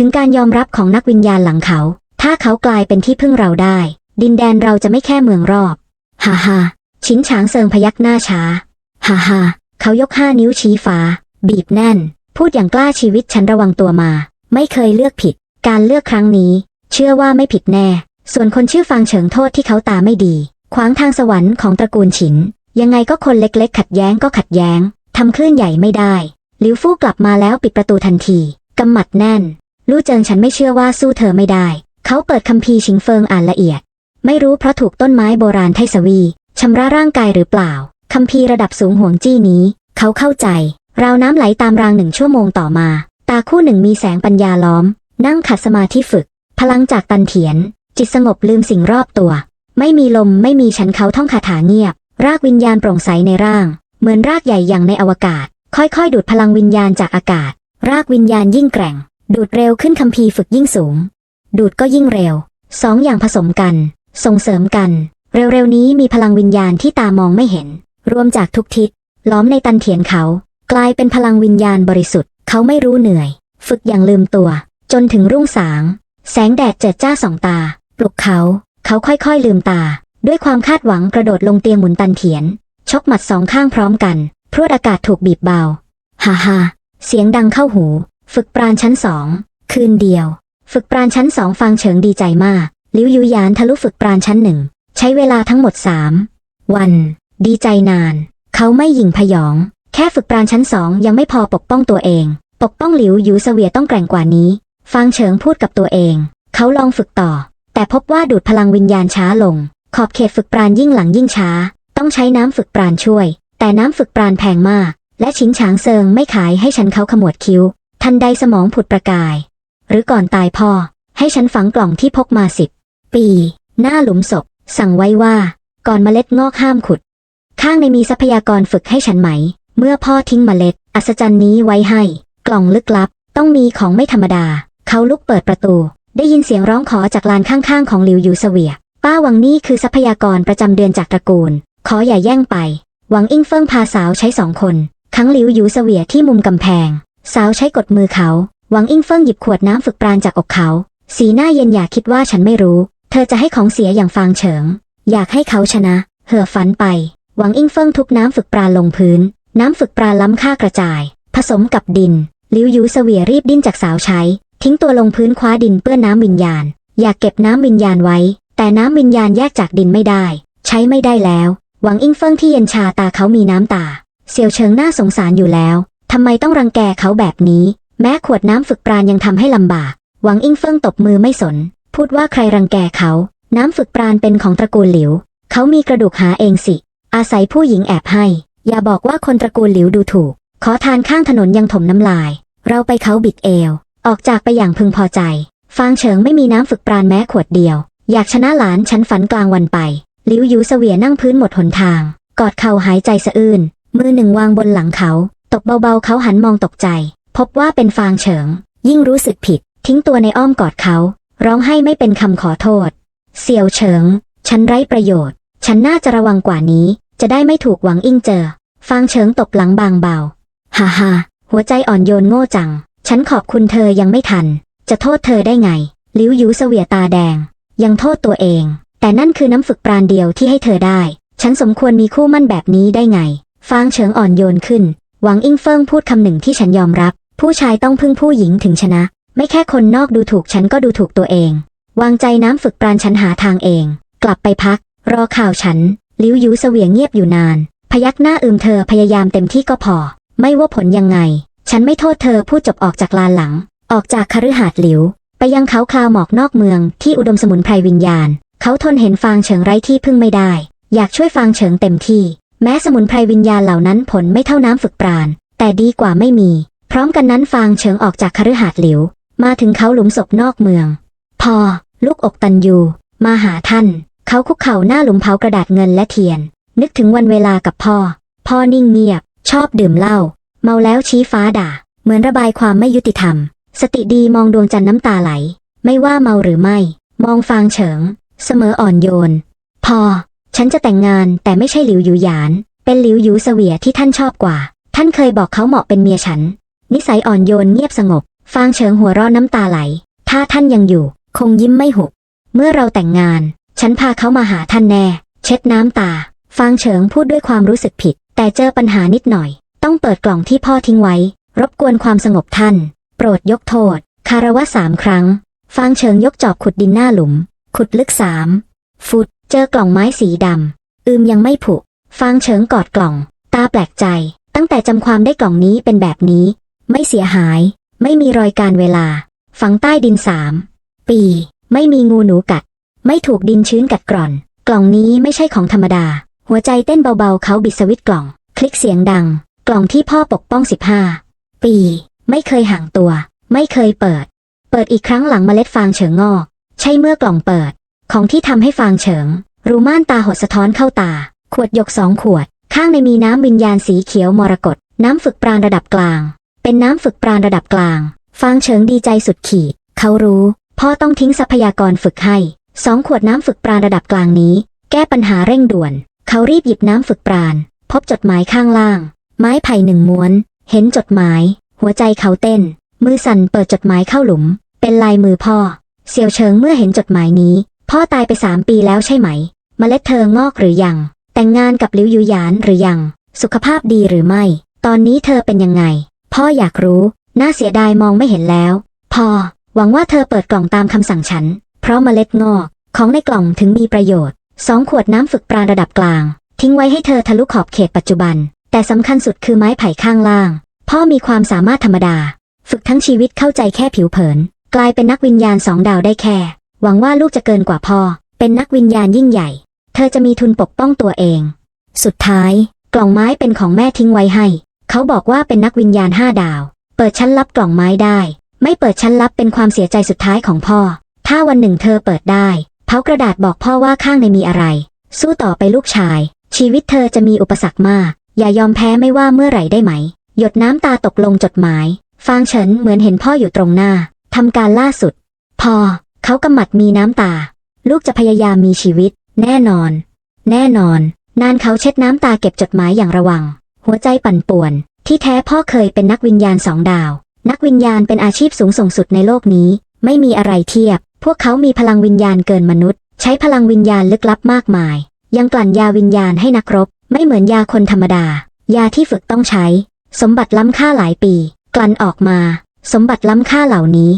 ถึงการยอมรับของนักวิญญาณหลังเขา ถ้าเขากลายเป็นที่พึ่งเราได้ ดินแดนเราจะไม่แค่เมืองรอบ ฮ่าฮ่าชินฉางเซิงพยักหน้าช้า ฮ่าฮ่าเขายกห้านิ้วชี้ฟ้า บีบแน่น พูดอย่างกล้าชีวิตฉันระวังตัวมา ไม่เคยเลือกผิด การเลือกครั้งนี้ เชื่อว่าไม่ผิดแน่ ส่วนคนชื่อฟางเฉิงโทษที่เขาตาไม่ดี ขวางทางสวรรค์ของตระกูลฉิน ยังไงก็คนเล็กๆ ขัดแย้งก็ขัดแย้งทำคลื่นใหญ่ไม่ได้ หลิวฟู่กลับมาแล้วปิดประตูทันทีกำหมัดแน่น ลู่เจิงฉันไม่เชื่อว่าสู้เธอไม่ได้ เขาเปิดคัมภีร์ชิงเฟิงอ่านละเอียด ไม่รู้เพราะถูกต้นไม้โบราณไทสวีชำระร่างกายหรือเปล่า คัมภีร์ระดับสูงห่วงจี้นี้ เขาเข้าใจ ราวน้ำไหลตามรางหนึ่งชั่วโมงต่อมา ตาคู่หนึ่งมีแสงปัญญาล้อม นั่งขัดสมาธิฝึก พลังจากตันเถียน จิตสงบลืมสิ่งรอบตัว ไม่มีลมไม่มีฉันเขาท่องคาถาเงียบ รากวิญญาณโปร่งใสในร่าง เหมือนรากใหญ่อย่างในอวกาศ ค่อยๆ ดูดพลังวิญญาณจากอากาศ รากวิญญาณยิ่งแกร่ง ดูดเร็วขึ้นคัมภีร์ฝึกยิ่งสูง ดูดก็ยิ่งเร็ว สองอย่างผสมกัน ส่งเสริมกัน เร็วๆนี้มีพลังวิญญาณที่ตามองไม่เห็น รวมจากทุกทิศ ล้อมในตันเถียนเขา กลายเป็นพลังวิญญาณบริสุทธิ์ เขาไม่รู้เหนื่อย ฝึกอย่างลืมตัว จนถึงรุ่งสาง แสงแดดเจิดจ้าสองตา ปลุกเขา เขาค่อยๆลืมตา ด้วยความคาดหวังกระโดดลงเตียงหมุนตันเถียน ชกหมัดสองข้างพร้อมกัน พรวดอากาศถูกบีบเบา ฮ่าฮ่าเสียงดังเข้าหู ฝึกปราณชั้นสอง คืนเดียว ฝึกปราณชั้นสองฟังเฉิงดีใจมาก ลิ้วยุยานทะลุฝึกปราณชั้นหนึ่ง ใช้เวลาทั้งหมดสามวัน ดีใจนาน เขาไม่หยิ่งพยอง แค่ฝึกปราณชั้นสองยังไม่พอปกป้องตัวเอง ปกป้องหลิวยูเสวียต้องแกร่งกว่านี้ ฟังเฉิงพูดกับตัวเอง เขาลองฝึกต่อ แต่พบว่าดูดพลังวิญญาณช้าลง ขอบเขตฝึกปราณยิ่งหลังยิ่งช้า ต้องใช้น้ำฝึกปราณช่วย แต่น้ำฝึกปราณแพงมาก และชิงฉางเซิงไม่ขายให้ฉันเขาขมวดคิ้ว ทันใดสมองผุดประกาย หรือก่อนตายพ่อ ให้ฉันฝังกล่องที่พกมาสิบปี หน้าหลุมศพ สั่งไว้ว่า ก่อนเมล็ดงอกห้ามขุด ข้างในมีทรัพยากรฝึกให้ฉันไหม เมื่อพ่อทิ้งเมล็ด อัศจรรย์นี้ไว้ให้ กล่องลึกลับ ต้องมีของไม่ธรรมดา เขาลุกเปิดประตู ได้ยินเสียงร้องขอจากลานข้างๆของหลิวยูเสวีย ป้าวังนี่คือทรัพยากรประจำเดือนจากตระกูล ขออย่าแย่งไป หวังอิงเฟิงพาสาวใช้สองคนขังหลิวยูเสวียที่มุมกำแพง สาวใช้กดมือเขา หวังอิงเฟิงหยิบขวดน้ำฝึกปราณจากอกเขา สีหน้าเย็นอย่าคิดว่าฉันไม่รู้ เธอจะให้ของเสียอย่างฟางเฉิง อยากให้เขาชนะ เห่อฝันไป หวังอิงเฟิงทุบน้ำฝึกปราณลงพื้น น้ำฝึกปราณล้ำค่ากระจาย ผสมกับดิน ลิวยูเสวียรีบดิ้นจากสาวใช้ ทิ้งตัวลงพื้นคว้าดินเปื้อนน้ำวิญญาณ อยากเก็บน้ำวิญญาณไว้ แต่น้ำวิญญาณแยกจากดินไม่ได้ ใช้ไม่ได้แล้ว หวังอิงเฟิงที่เย็นชาตาเขามีน้ำตาเสี่ยวเฉิงน่าสงสารอยู่แล้ว ทำไมต้องรังแกเขาแบบนี้ แม้ขวดน้ำฝึกปราณยังทำให้ลำบาก หวังอิงเฟิงตบมือไม่สน พูดว่าใครรังแกเขา น้ำฝึกปราณเป็นของตระกูลหลิว เขามีกระดูกหาเองสิ อาศัยผู้หญิงแอบให้ อย่าบอกว่าคนตระกูลหลิวดูถูก ขอทานข้างถนนยังถมน้ำลาย เราไปเขาบิดเอว ออกจากไปอย่างพึงพอใจ ฟางเฉิงไม่มีน้ำฝึกปราณแม้ขวดเดียว อยากชนะหลานฉันฝันกลางวันไปหลิวยูเสวียนั่งพื้นหมดหนทาง กอดเข่าหายใจสะอื้นมือหนึ่งวางบนหลังเขา ตกเบาๆเขาหันมองตกใจ พบว่าเป็นฟางเฉิง ยิ่งรู้สึกผิด ทิ้งตัวในอ้อมกอดเขา ร้องให้ไม่เป็นคำขอโทษ เสี่ยวเฉิง ฉันไร้ประโยชน์ ฉันน่าจะระวังกว่านี้ จะได้ไม่ถูกหวังอิงเจอ ฟางเฉิงตบหลังบางเบาฮ่าฮ่าหัวใจอ่อนโยนโง่จัง ฉันขอบคุณเธอยังไม่ทัน จะโทษเธอได้ไง ลิ้วยูเสวียตาแดง ยังโทษตัวเอง แต่นั่นคือน้ำฝึกปราณเดียวที่ให้เธอได้ ฉันสมควรมีคู่มั่นแบบนี้ได้ไง ฟางเฉิงอ่อนโยนขึ้น หวังอิงเฟิงพูดคำหนึ่งที่ฉันยอมรับ ผู้ชายต้องพึ่งผู้หญิงถึงชนะ ไม่แค่คนนอกดูถูกฉันก็ดูถูกตัวเอง วางใจน้ำฝึกปราณฉันหาทางเอง กลับไปพัก รอข่าวฉัน ลิ้วยูเสวียงเงียบอยู่นาน พยักหน้าอืมเธอพยายามเต็มที่ก็พอ ไม่ว่าผลยังไง ฉันไม่โทษเธอพูดจบออกจากลานหลัง ออกจากคฤหาสน์หลิว ไปยังเขาคลาวหมอกนอกเมืองที่อุดมสมุนไพรวิญญาณ เขาทนเห็นฟางเฉิงไร้ที่พึ่งไม่ได้ อยากช่วยฟางเฉิงเต็มที่ แม้สมุนไพรวิญญาณเหล่านั้นผลไม่เท่าน้ำฝึกปราณ แต่ดีกว่าไม่มี พร้อมกันนั้นฟางเฉิงออกจากคฤหาสน์หลิว มาถึงเขาหลุมศพนอกเมือง พอ ลูกอกตันยู มาหาท่าน เขาคุกเข่าหน้าหลุมเผากระดาษเงินและเทียน นึกถึงวันเวลากับพ่อ พ่อนิ่งเงียบ ชอบดื่มเหล้าเมาแล้วชี้ฟ้าด่า เหมือนระบายความไม่ยุติธรรม สติดีมองดวงจันทร์น้ำตาไหล ไม่ว่าเมาหรือไม่ มองฟางเฉิง เสมออ่อนโยน พอ ฉันจะแต่งงานแต่ไม่ใช่หลิวหยูหยาน เป็นหลิวหยูเสวียที่ท่านชอบกว่า ท่านเคยบอกเขาเหมาะเป็นเมียฉัน นิสัยอ่อนโยนเงียบสงบ ฟางเฉิงหัวเราะน้ำตาไหล ถ้าท่านยังอยู่ คงยิ้มไม่หุบ เมื่อเราแต่งงาน ฉันพาเขามาหาท่านแน่ เช็ดน้ำตา ฟางเฉิงพูดด้วยความรู้สึกผิด แต่เจอปัญหานิดหน่อย ต้องเปิดกล่องที่พ่อทิ้งไว้ รบกวนความสงบท่าน โปรดยกโทษ คารวะสามครั้ง ฟางเฉิงยกจอบขุดดินหน้าหลุม ขุดลึกสามฟุต เจอกล่องไม้สีดำอืมยังไม่ผุฟางเฉิงกอดกล่อง ตาแปลกใจ ตั้งแต่จำความได้กล่องนี้เป็นแบบนี้ ไม่เสียหาย ไม่มีรอยการเวลา ฝังใต้ดินสามปี ไม่มีงูหนูกัด ไม่ถูกดินชื้นกัดกร่อน กล่องนี้ไม่ใช่ของธรรมดา หัวใจเต้นเบาๆ เขาบิดสวิตช์กล่อง คลิกเสียงดัง กล่องที่พ่อปกป้อง15ปี ไม่เคยห่างตัว ไม่เคยเปิด เปิดอีกครั้งหลังเมล็ดฟางเฉิงงอก ใช่เมื่อกล่องเปิด ของที่ทำให้ฟางเฉิง รูม่านตาหดสะท้อนเข้าตา ขวดหยกสองขวด ข้างในมีน้ำวิญญาณสีเขียวมรกตน้ำฝึกปราณระดับกลาง เป็นน้ำฝึกปราณระดับกลาง ฟางเฉิงดีใจสุดขีด เขารู้ พ่อต้องทิ้งทรัพยากรฝึกให้สองขวดน้ำฝึกปราณระดับกลางนี้ แก้ปัญหาเร่งด่วน เขารีบหยิบน้ำฝึกปราณ พบจดหมายข้างล่าง ไม้ไผ่หนึ่งม้วน เห็นจดหมาย หัวใจเขาเต้น มือสั่นเปิดจดหมายเข้าหลุม เป็นลายมือพ่อ เสี่ยวเฉิงเมื่อเห็นจดหมายนี้ พ่อตายไปสามปีแล้วใช่ไหมเมล็ดเธองอกหรือยัง แต่งงานกับลิวยูหยานหรือยัง สุขภาพดีหรือไม่ ตอนนี้เธอเป็นยังไง พ่ออยากรู้ น่าเสียดายมองไม่เห็นแล้วพ่อหวังว่าเธอเปิดกล่องตามคำสั่งฉัน เพราะเมล็ดงอกของในกล่องถึงมีประโยชน์สองขวดน้ำฝึกปราณระดับกลาง ทิ้งไว้ให้เธอทะลุขอบเขตปัจจุบัน แต่สำคัญสุดคือไม้ไผ่ข้างล่าง พ่อมีความสามารถธรรมดา ฝึกทั้งชีวิตเข้าใจแค่ผิวเผิน กลายเป็นนักวิญญาณสองดาวได้แค่ หวังว่าลูกจะเกินกว่าพ่อ เป็นนักวิญญาณยิ่งใหญ่ เธอจะมีทุนปกป้องตัวเอง สุดท้าย กล่องไม้เป็นของแม่ทิ้งไว้ให้ เขาบอกว่าเป็นนักวิญญาณห้าดาว เปิดชั้นลับกล่องไม้ได้ ไม่เปิดชั้นลับเป็นความเสียใจสุดท้ายของพ่อ ถ้าวันหนึ่งเธอเปิดได้ เผากระดาษบอกพ่อว่าข้างในมีอะไร สู้ต่อไปลูกชาย ชีวิตเธอจะมีอุปสรรคมาก อย่ายอมแพ้ไม่ว่าเมื่อไหร่ได้ไหม หยดน้ำตาตกลงจดหมาย ฟางเฉินเหมือนเห็นพ่ออยู่ตรงหน้าทำการล่าสุด พ่อ เขากำหมัดมีน้ำตา ลูกจะพยายามมีชีวิต แน่นอน แน่นอน นานเขาเช็ดน้ำตาเก็บจดหมายอย่างระวัง หัวใจปั่นป่วน ที่แท้พ่อเคยเป็นนักวิญญาณสองดาว นักวิญญาณเป็นอาชีพสูงส่งสุดในโลกนี้ ไม่มีอะไรเทียบ พวกเขามีพลังวิญญาณเกินมนุษย์ ใช้พลังวิญญาณลึกลับมากมาย ยังกลั่นยาวิญญาณให้นักรบ ไม่เหมือนยาคนธรรมดา ยาที่ฝึกต้องใช้ สมบัติล้ำค่าหลายปี กลั่นออกมา สมบัติล้ำค่าเหล่านี้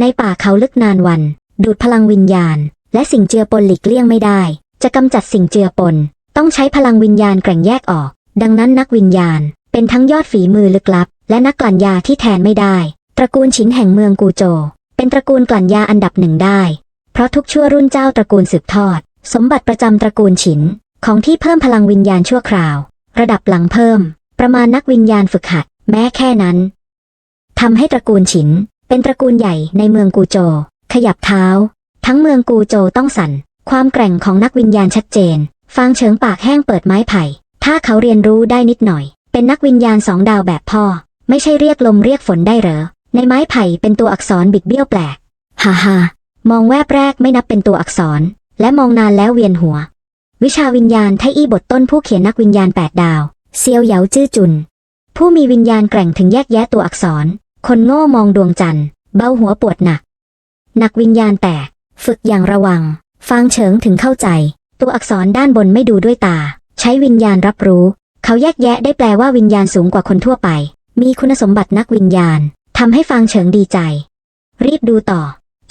ในป่าเขาลึกนานวัน ดูดพลังวิญญาณ และสิ่งเจือปนหลีกเลี่ยงไม่ได้ จะกำจัดสิ่งเจือปน ต้องใช้พลังวิญญาณแกร่งแยกออก ดังนั้นนักวิญญาณ เป็นทั้งยอดฝีมือลึกลับ และนักกลั่นยาที่แทนไม่ได้ ตระกูลฉินแห่งเมืองกูโจ เป็นตระกูลกลั่นยาอันดับหนึ่งได้ เพราะทุกชั่วรุ่นเจ้าตระกูลสืบทอด สมบัติประจำตระกูลฉิน ของที่เพิ่มพลังวิญญาณชั่วคราว ระดับหลังเพิ่ม ประมาณนักวิญญาณฝึกหัด แม้แค่นั้นทำให้ตระกูลฉิน เป็นตระกูลใหญ่ในเมืองกูโจ ขยับเท้า ทั้งเมืองกูโจต้องสั่น ความแกร่งของนักวิญญาณชัดเจน ฟางเฉิงปากแห้งเปิดไม้ไผ่ ถ้าเขาเรียนรู้ได้นิดหน่อย เป็นนักวิญญาณสองดาวแบบพ่อ ไม่ใช่เรียกลมเรียกฝนได้เหรอ ในไม้ไผ่เป็นตัวอักษรบิดเบี้ยวแปลก ฮ่าฮ่ามองแวบแรกไม่นับเป็นตัวอักษร และมองนานแล้วเวียนหัว วิชาวิญญาณไทอี้บทต้นผู้เขียนนักวิญญาณแปดดาว เซียวเหยาจื้อจุน ผู้มีวิญญาณแกร่งถึงแยกแยะตัวอักษร คนโง่มองดวงจันทร์ เบาหัวปวดหนัก นักวิญญาณแตกฝึกอย่างระวังฟางเฉิงถึงเข้าใจ ตัวอักษรด้านบนไม่ดูด้วยตา ใช้วิญญาณรับรู้ เขาแยกแยะได้แปลว่าวิญญาณสูงกว่าคนทั่วไป มีคุณสมบัตินักวิญญาณทำให้ฟางเฉิงดีใจ รีบดูต่อ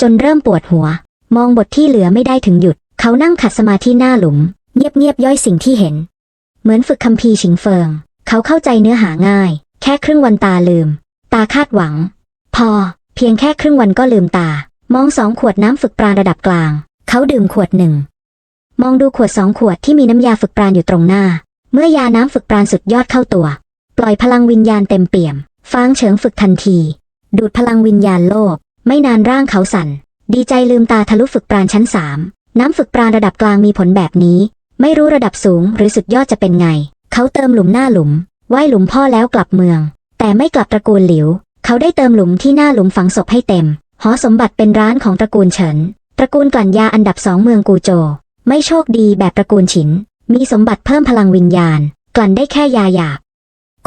จนเริ่มปวดหัว มองบทที่เหลือไม่ได้ถึงหยุด เขานั่งขัดสมาธิหน้าหลุม เงียบๆย่อยสิ่งที่เห็น เหมือนฝึกคัมภีร์ฉิงเฟิง เขาเข้าใจเนื้อหาง่าย แค่ครึ่งวันตาลืม ตาคาดหวัง พอ เพียงแค่ครึ่งวันก็ลืมตา มองสองขวดน้ำฝึกปราณระดับกลาง เขาดื่มขวดหนึ่ง มองดูขวดสองขวดที่มีน้ำยาฝึกปราณอยู่ตรงหน้า เมื่อยาน้ำฝึกปราณสุดยอดเข้าตัว ปล่อยพลังวิญญาณเต็มเปี่ยม ฟางเฉิงฝึกทันที ดูดพลังวิญญาณโลก ไม่นานร่างเขาสั่น ดีใจลืมตาทะลุฝึกปราณชั้นสามน้ำฝึกปราณระดับกลางมีผลแบบนี้ ไม่รู้ระดับสูงหรือสุดยอดจะเป็นไง เขาเติมหลุมหน้าหลุมไหว้หลุมพ่อแล้วกลับเมือง แต่ไม่กลับตระกูลหลิว เขาได้เติมหลุมที่หน้าหลุมฝังศพให้เต็ม หอสมบัติเป็นร้านของตระกูลเฉิน ตระกูลกลั่นยาอันดับสองเมืองกูโจ ไม่โชคดีแบบตระกูลฉิน มีสมบัติเพิ่มพลังวิญญาณ กลั่นได้แค่ยาหยาบ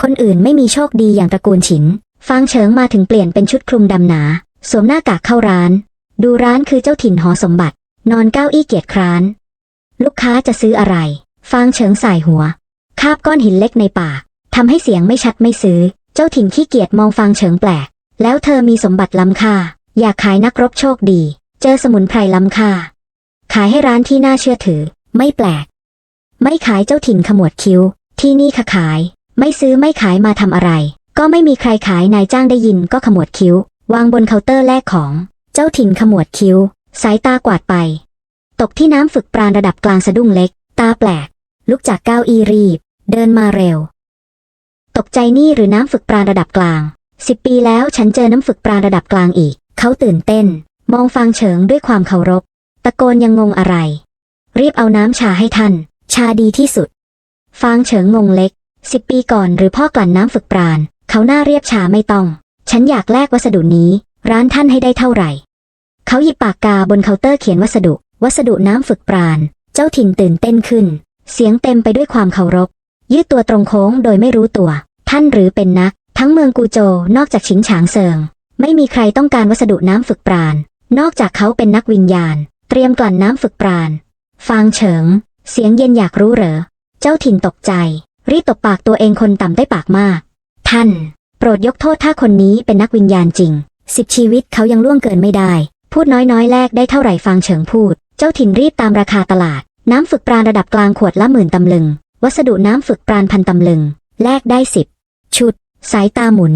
คนอื่นไม่มีโชคดีอย่างตระกูลฉิน ฟางเฉิงมาถึงเปลี่ยนเป็นชุดคลุมดำหนา สวมหน้ากากเข้าร้าน ดูร้านคือเจ้าถิ่นหอสมบัติ นอนเก้าอี้เกียจคร้าน ลูกค้าจะซื้ออะไร ฟางเฉิงสายหัว คาบก้อนหินเล็กในปากทำให้เสียงไม่ชัดไม่ซื้อ เจ้าถิ่นขี้เกียจมองฟางเฉิงแปลก แล้วเธอมีสมบัติล้ำค่า อยากขายนักรบโชคดี เจอสมุนไพรล้ำค่า ขายให้ร้านที่น่าเชื่อถือ ไม่แปลก ไม่ขายเจ้าถิ่นขมวดคิ้ว ที่นี่ค่ะขาย ไม่ซื้อไม่ขายมาทำอะไร ก็ไม่มีใครขายนายจ้างได้ยินก็ขมวดคิ้ว วางบนเคาน์เตอร์แลกของ เจ้าถิ่นขมวดคิ้ว สายตากวาดไป ตกที่น้ำฝึกปราณระดับกลางสะดุ้งเล็ก ตาแปลก ลุกจากเก้าอี้รีบ เดินมาเร็ว ตกใจนี่หรือน้ำฝึกปราณระดับกลางสิบปีแล้วฉันเจอน้ำฝึกปราณระดับกลางอีก เขาตื่นเต้น มองฟางเฉิงด้วยความเคารพ ตะโกนยังงงอะไร รีบเอาน้ำชาให้ท่าน ชาดีที่สุด ฟางเฉิงงงเล็ก สิบปีก่อนหรือพ่อกลั่นน้ำฝึกปราณ เขาหน้าเรียบชาไม่ต้อง ฉันอยากแลกวัสดุนี้ ร้านท่านให้ได้เท่าไหร่ เขาหยิบปากกาบนเคาน์เตอร์เขียนวัสดุ วัสดุน้ำฝึกปราณ เจ้าถิ่นตื่นเต้นขึ้น เสียงเต็มไปด้วยความเคารพ ยืดตัวตรงโค้งโดยไม่รู้ตัว ท่านหรือเป็นนัก ทั้งเมืองกูโจ นอกจากชิงฉางเซิง ไม่มีใครต้องการวัสดุน้ำฝึกปราณ นอกจากเขาเป็นนักวิญญาณ เตรียมกลั่นน้ำฝึกปราณ ฟางเฉิง เสียงเย็นอยากรู้เหรอ เจ้าถิ่นตกใจ รีบตบปากตัวเองคนต่ำได้ปากมาก ท่าน โปรดยกโทษถ้าคนนี้เป็นนักวิญญาณจริง สิบชีวิตเขายังล่วงเกินไม่ได้ พูดน้อยๆแลกได้เท่าไหร่ฟางเฉิงพูด เจ้าถิ่นรีบตามราคาตลาด น้ำฝึกปราณระดับกลางขวดละหมื่นตำลึง วัสดุน้ำฝึกปราณพันตำลึง แลกได้สิบชุด สายตาหมุน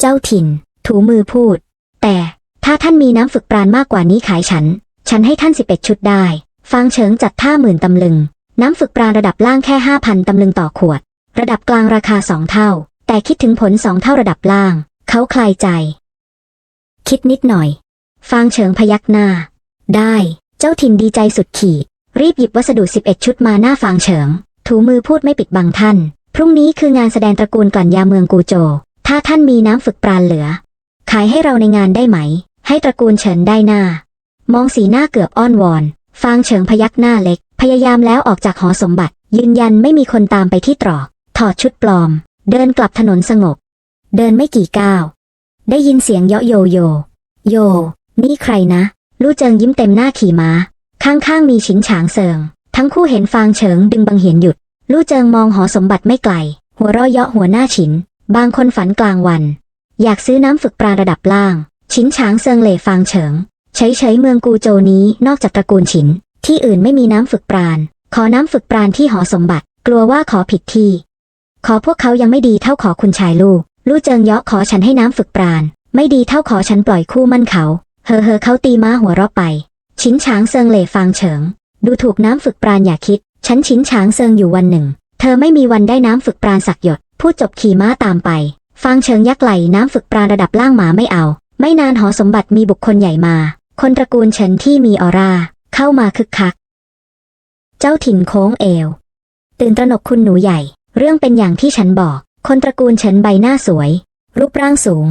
เจ้าถิ่น ถูมือพูด แต่ถ้าท่านมีน้ำฝึกปราณมากกว่านี้ขายฉัน ฉันให้ท่านสิบเอ็ดชุดได้ ฟางเฉิงจัดท่าหมื่นตำลึง น้ำฝึกปราณระดับล่างแค่ห้าพันตำลึงต่อขวด ระดับกลางราคาสองเท่า แต่คิดถึงผลสองเท่าระดับล่าง เขาคลายใจ คิดนิดหน่อย ฟางเฉิงพยักหน้า ได้ เจ้าถิ่นดีใจสุดขีด รีบหยิบวัสดุ11ชุดมาหน้าฟางเฉิง ถูมือพูดไม่ปิดบังท่าน พรุ่งนี้คืองานแสดงตระกูลกลั่นยาเมืองกูโจ ถ้าท่านมีน้ำฝึกปราณเหลือ ขายให้เราในงานได้ไหม ให้ตระกูลเฉินได้หน้า มองสีหน้าเกือบอ้อนวอน ฟางเฉิงพยักหน้าเล็ก พยายามแล้วออกจากหอสมบัติ ยืนยันไม่มีคนตามไปที่ตรอก ถอดชุดปลอม เดินกลับถนนสงบ เดินไม่กี่ก้าว ได้ยินเสียงเยาะโยโย โย นี่ใครนะ ลู่เจิงยิ้มเต็มหน้าขี่ม้า ข้างๆมีฉิงฉางเซิง ทั้งคู่เห็นฟางเฉิงดึงบังเหียนหยุด ลู่เจิงมองหอสมบัติไม่ไกล หัวเราะเยาะหัวหน้าฉิน บางคนฝันกลางวัน อยากซื้อน้ำฝึกปราระดับล่างฉินฉางเซิงเหล่ฟางเฉิงใช้เฉยๆเมืองกูโจนี้นอกจากตระกูลฉิน ที่อื่นไม่มีน้ำฝึกปราณ ขอน้ำฝึกปราณที่หอสมบัติ กลัวว่าขอผิดที่ ขอพวกเขายังไม่ดีเท่าขอคุณชายลูก ลู่เจิงเยาะขอฉันให้น้ำฝึกปราณ ไม่ดีเท่าขอฉันปล่อยคู่มั่นเขา เฮอเฮอเขาตีม้าหัวเราะไป ชิ้นฉางเซิงเหล่ฟางเฉิง ดูถูกน้ำฝึกปราณอย่าคิด ฉันชิ้นฉางเซิงอยู่วันหนึ่ง เธอไม่มีวันได้น้ำฝึกปราณสักหยด พูดจบขี่ม้าตามไป ฟางเฉิงยักไหลน้ำฝึกปราระดับล่างหมาไม่เอา ไม่นานหอสมบัติมีบุคคลใหญ่มา คนตระกูลเฉินที่มีออร่า เข้ามาคึกคัก เจ้าถิ่นโค้งเอว ตื่นตระหนกคุณหนูใหญ่ เรื่องเป็นอย่างที่ฉันบอก คนตระกูลเฉินใบหน้าสวย รูปร่างสูง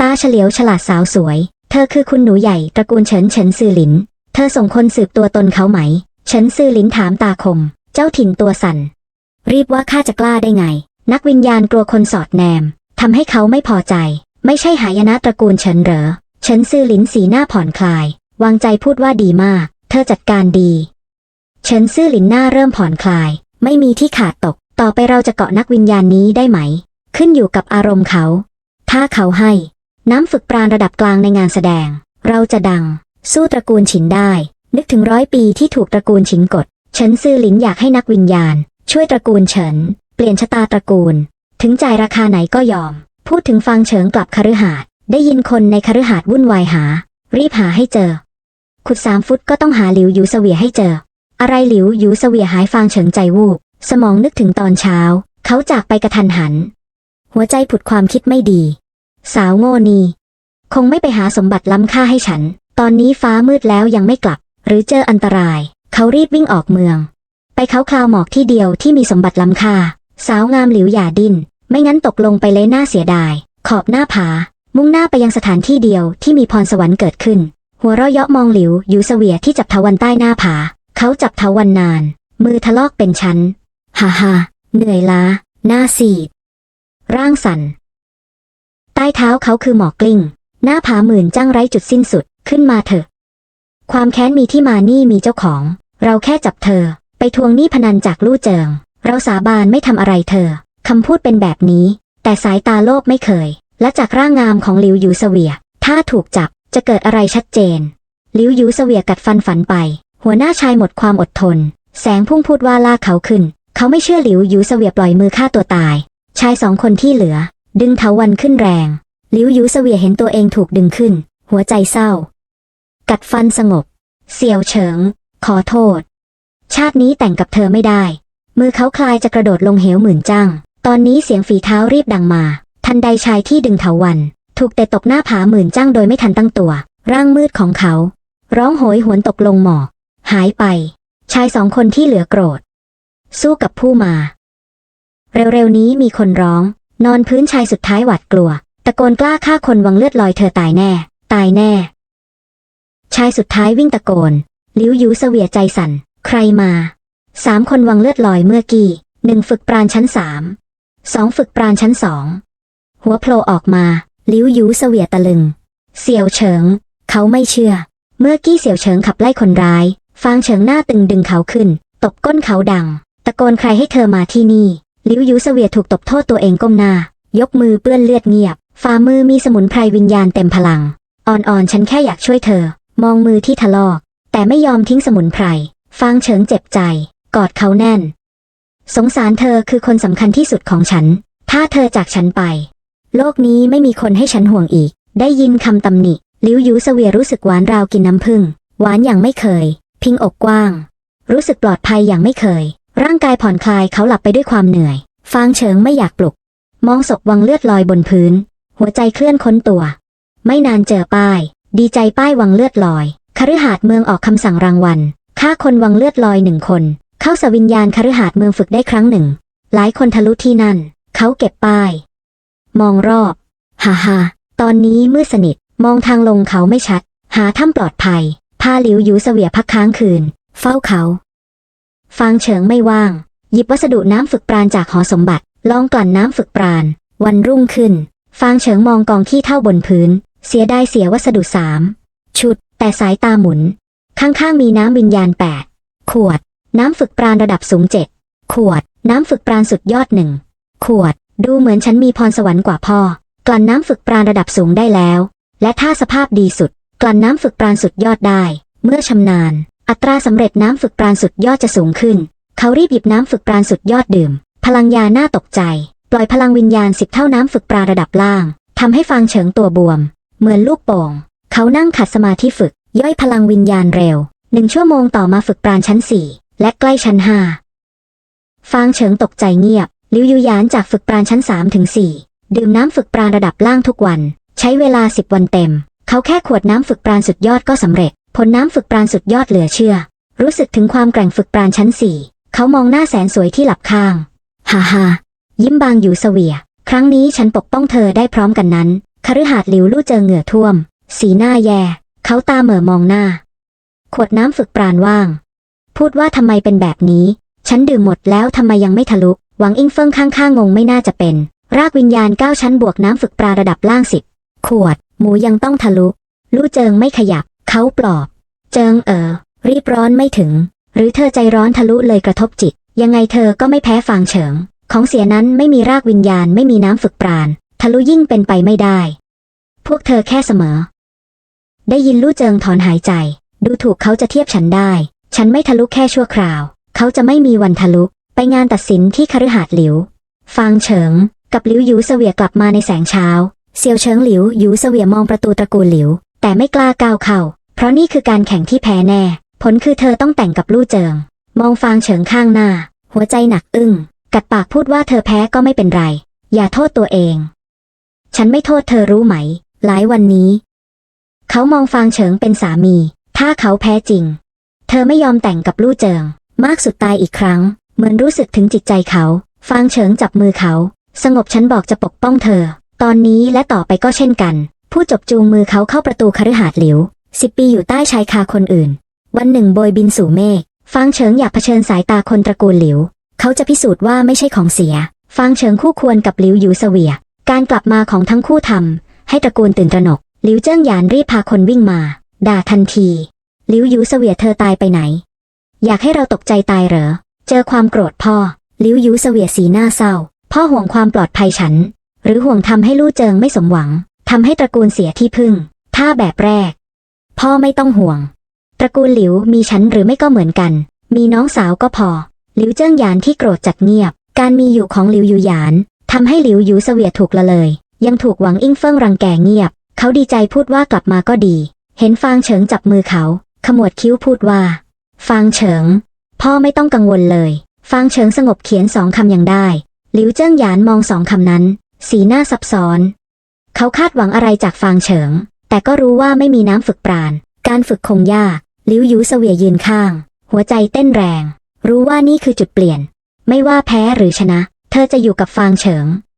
ตาเฉลียวฉลาดสาวสวย เธอคือคุณหนูใหญ่ตระกูลเฉินเฉินซือหลิน เธอส่งคนสืบตัวตนเขาไหม เฉินซือหลินถามตาคม เจ้าถิ่นตัวสั่น รีบว่าข้าจะกล้าได้ไง นักวิญญาณกลัวคนสอดแนม ทำให้เขาไม่พอใจ ไม่ใช่หายนะตระกูลเฉินเหรอเฉินซื่อหลินสีหน้าผ่อนคลาย วางใจพูดว่าดีมาก เธอจัดการดี เฉินซื่อหลินหน้าเริ่มผ่อนคลาย ไม่มีที่ขาดตก ต่อไปเราจะเกาะนักวิญญาณนี้ได้ไหม ขึ้นอยู่กับอารมณ์เขา ถ้าเขาให้ น้ำฝึกปราณระดับกลางในงานแสดง เราจะดัง สู้ตระกูลฉินได้ นึกถึงร้อยปีที่ถูกตระกูลฉินกดเฉินซื่อหลินอยากให้นักวิญญาณ ช่วยตระกูลเฉิน เปลี่ยนชะตาตระกูล ถึงจ่ายราคาไหนก็ยอม พูดถึงฟังเฉิงกลับคฤหาสน์ได้ยินคนในคฤหาสน์วุ่นวายหา รีบหาให้เจอ ขุดสามฟุตก็ต้องหาหลิวยูเสวียให้เจอ อะไรหลิวยูเสวียหายฟางเฉิงใจวูบสมองนึกถึงตอนเช้า เขาจากไปกระทันหัน หัวใจผุดความคิดไม่ดี สาวโง่นีคงไม่ไปหาสมบัติล้ำค่าให้ฉัน ตอนนี้ฟ้ามืดแล้วยังไม่กลับ หรือเจออันตราย เขารีบวิ่งออกเมือง ไปเขาคลาวหมอกที่เดียวที่มีสมบัติล้ำค่า สาวงามหลิวอย่าดิ้น ไม่งั้นตกลงไปเลยน้าเสียดาย ขอบหน้าผา มุ่งหน้าไปยังสถานที่เดียวที่มีพรสวรรค์เกิดขึ้น หัวเราะเยาะมองหลิวอยู่เสวียที่จับเทวันใต้หน้าผา เขาจับเทวันนาน มือทะลอกเป็นชั้นฮ่าฮ่าเหนื่อยล้า หน้าซีด ร่างสั่นตต้เท้าเขาคือหมอกกลิ้ง หน้าผาหมื่นจ้างไร้จุดสิ้นสุด ขึ้นมาเถอะ ความแค้นมีที่มานี่มีเจ้าของ เราแค่จับเธอ ไปทวงหนี้พนันจากลู่เจิง เราสาบานไม่ทำอะไรเธอ คำพูดเป็นแบบนี้ แต่สายตาโลภไม่เคย และจากร่างงามของหลิวหยูเสวีย ถ้าถูกจับจะเกิดอะไรชัดเจน หลิวหยูเสวียกัดฟันฝันไป หัวหน้าชายหมดความอดทน แสงพุ่งพูดว่าลากเขาขึ้น เขาไม่เชื่อหลิวหยูเสวียปล่อยมือฆ่าตัวตาย ชายสองคนที่เหลือ ดึงเถาวันขึ้นแรง หลิวหยูเสวียเห็นตัวเองถูกดึงขึ้น หัวใจเศร้า กัดฟันสงบ เสี่ยวเฉิง ขอโทษ ชาตินี้แต่งกับเธอไม่ได้ มือเขาคลายจะกระโดดลงเหวหมื่นจ้าง ตอนนี้เสียงฝีเท้ารีบดังมา ทันใดชายที่ดึงเถาวัน ถูกเตะตกหน้าผาหมื่นจ้างโดยไม่ทันตั้งตัว ร่างมืดของเขา ร้องโหยหวนตกลงหมอกหายไป ชายสองคนที่เหลือโกรธ สู้กับผู้มา เร็วๆนี้มีคนร้อง นอนพื้นชายสุดท้ายหวาดกลัว ตะโกนกล้าฆ่าคนวังเลือดลอยเธอตายแน่ ตายแน่ ชายสุดท้ายวิ่งตะโกน ลิ้วยูเสวียใจสั่น ใครมา สามคนวังเลือดลอยเมื่อกี้หนึ่งฝึกปราณชั้นสาม สองฝึกปราณชั้นสอง หัวโผล่ออกมา ลิ้วยูเสวียตะลึง เสี่ยวเฉิง เขาไม่เชื่อ เมื่อกี้เสี่ยวเฉิงขับไล่คนร้าย ฟางเฉิงหน้าตึงดึงเขาขึ้น ตบก้นเขาดัง ตะโกนใครให้เธอมาที่นี่ ลิ้วยูเสวียถูกตบโทษตัวเองก้มหน้า ยกมือเปื้อนเลือดเงียบ ฝ่ามือมีสมุนไพรวิญญาณเต็มพลัง อ่อนๆ ฉันแค่อยากช่วยเธอ มองมือที่ทะลอก แต่ไม่ยอมทิ้งสมุนไพร ฟางเฉิงเจ็บใจ กอดเขาแน่น สงสารเธอคือคนสำคัญที่สุดของฉัน ถ้าเธอจากฉันไป โลกนี้ไม่มีคนให้ฉันห่วงอีก ได้ยินคำตำหนิลิวยูเสวียรู้สึกหวานราวกินน้ำผึ้งหวานอย่างไม่เคย พิงอกกว้าง รู้สึกปลอดภัยอย่างไม่เคย ร่างกายผ่อนคลายเขาหลับไปด้วยความเหนื่อย ฟางเฉิงไม่อยากปลุก มองศพวังเลือดลอยบนพื้น หัวใจเคลื่อนค้นตัว ไม่นานเจอป้าย ดีใจป้ายวังเลือดลอยคฤหาสน์เมืองออกคำสั่งรางวัลฆ่าคนวังเลือดลอยหนึ่งคน เข้าสวิญญาณคฤหาสน์เมืองฝึกได้ครั้งหนึ่ง หลายคนทะลุที่นั่น เขาเก็บป้าย มองรอบฮ่าฮ่าตอนนี้มืดสนิท มองทางลงเขาไม่ชัด หาถ้ำปลอดภัย พาหลิวหยูเสวียพักค้างคืน เฝ้าเขา ฟางเฉิงไม่ว่าง หยิบวัสดุน้ำฝึกปราณจากหอสมบัติ ลองกลั่นน้ำฝึกปราณ วันรุ่งขึ้น ฟางเฉิงมองกองขี้เท่าบนพื้น เสียไดายเสียวัสดุสามชุด แต่สายตาหมุน ข้างๆมีน้ำวิญญาณแปดขวด น้ำฝึกปราณระดับสูงเจ็ดขวด น้ำฝึกปราณสุดยอดหนึ่งขวด ดูเหมือนฉันมีพรสวรรค์กว่าพ่อกลั่นน้ำฝึกปราณระดับสูงได้แล้ว และถ้าสภาพดีสุด กลั่นน้ำฝึกปราณสุดยอดได้ เมื่อชำนาญ อัตราสำเร็จน้ำฝึกปราณสุดยอดจะสูงขึ้น เขารีบหยิบน้ำฝึกปราณสุดยอดดื่ม พลังยาหน่าตกใจ ปล่อยพลังวิญญาณสิบเท่าน้ำฝึกปราณระดับล่างทำให้ฟางเฉิงตัวบวม เหมือนลูกโป่ง เขานั่งขัดสมาธิฝึก ย่อยพลังวิญญาณเร็วหนึ่งชั่วโมงต่อมาฝึกปราณชั้นสี่ และใกล้ชั้นห้าฟางเฉิงตกใจเงียบ ลิวยูยานจากฝึกปราณชั้นสามถึงสี่ดื่มน้ำฝึกปราณระดับล่างทุกวัน ใช้เวลาสิบวันเต็ม เขาแค่ขวดน้ำฝึกปราณสุดยอดก็สำเร็จ ผลน้ำฝึกปราณสุดยอดเหลือเชื่อ รู้สึกถึงความแกร่งฝึกปราณชั้นสี่เขามองหน้าแสนสวยที่หลับข้างฮ่าฮ่ายิ้มบางอยู่เสวีย ครั้งนี้ฉันปกป้องเธอได้พร้อมกันนั้นคฤหาสน์หลิวลู่เจอเหงื่อท่วม สีหน้าแย่ เขาตาเหม่อมองหน้า ขวดน้ำฝึกปราณว่าง พูดว่าทำไมเป็นแบบนี้ ฉันดื่มหมดแล้วทำไมยังไม่ทะลุหวังอิงเฟิงข้างๆงงไม่น่าจะเป็น รากวิญญาณเก้าชั้นบวกน้ำฝึกปราระดับล่างสิบขวด หมูยังต้องทะลุ ลู่เจิงไม่ขยับ เขาปลอบ เจิงเออ รีบร้อนไม่ถึง หรือเธอใจร้อนทะลุเลยกระทบจิต ยังไงเธอก็ไม่แพ้ฟางเฉิง ของเสียนั้นไม่มีรากวิญญาณไม่มีน้ำฝึกปราณ ทะลุยิ่งเป็นไปไม่ได้ พวกเธอแค่เสมอ ได้ยินลู่เจิงถอนหายใจ ดูถูกเขาจะเทียบฉันได้ ฉันไม่ทะลุแค่ชั่วคราว เขาจะไม่มีวันทะลุ ไปงานตัดสินที่คฤหาสน์หลิว ฟางเฉิง กับหลิวยูเสวียกลับมาในแสงเช้า เซียวเฉิงหลิวยูเสวียมองประตูตระกูลหลิว แต่ไม่กล้าก้าวเข้า เพราะนี่คือการแข่งที่แพ้แน่ ผลคือเธอต้องแต่งกับลู่เจิง มองฟางเฉิงข้างหน้า หัวใจหนักอึ้ง กัดปากพูดว่าเธอแพ้ก็ไม่เป็นไร อย่าโทษตัวเอง ฉันไม่โทษเธอรู้ไหม หลายวันนี้ เขามองฟางเฉิงเป็นสามี ถ้าเขาแพ้จริง เธอไม่ยอมแต่งกับลู่เจิง มากสุดตายอีกครั้ง เหมือนรู้สึกถึงจิตใจเขา ฟางเฉิงจับมือเขา สงบฉันบอกจะปกป้องเธอ ตอนนี้และต่อไปก็เช่นกัน ผู้จบจูงมือเขาเข้าประตูคฤหาสน์หลิวสิบปีอยู่ใต้ชายคาคนอื่น วันหนึ่งโบยบินสู่เมฆฟางเฉิงอยากเผชิญสายตาคนตระกูลหลิว เขาจะพิสูจน์ว่าไม่ใช่ของเสีย ฟางเฉิงคู่ควรกับหลิวหยูเสวีย การกลับมาของทั้งคู่ทำให้ตระกูลตื่นตระหนก หลิวเจิ้งหยานรีบพาคนวิ่งมา ด่าทันที ลิวยูเสวียเธอตายไปไหน อยากให้เราตกใจตายเหรอ เจอความโกรธพ่อ ลิวยูเสวียสีหน้าเศร้า พ่อห่วงความปลอดภัยฉัน หรือห่วงทำให้ลู่เจิงไม่สมหวังทำให้ตระกูลเสียที่พึ่ง ถ้าแบบแรก พ่อไม่ต้องห่วง ตระกูลหลิวมีฉันหรือไม่ก็เหมือนกัน มีน้องสาวก็พอ หลิวเจิ้งหยานที่โกรธจัดเงียบ การมีอยู่ของหลิวยูหยานทำให้หลิวยูเสวียถูกละเลย ยังถูกหวังอิงเฟิงรังแกเงียบ เขาดีใจพูดว่ากลับมาก็ดี เห็นฟางเฉิงจับมือเขา ขมวดคิ้วพูดว่า ฟางเฉิง พ่อไม่ต้องกังวลเลย ฟางเฉิงสงบเขียนสองคำอย่างได้ หลิวเจิ้งหยานมองสองคำนั้น สีหน้าซับซ้อน เขาคาดหวังอะไรจากฟางเฉิง แต่ก็รู้ว่าไม่มีน้ำฝึกปราณ การฝึกคงยากหลิวยูเสวียยืนข้าง หัวใจเต้นแรง รู้ว่านี่คือจุดเปลี่ยน ไม่ว่าแพ้หรือชนะ เธอจะอยู่กับฟางเฉิง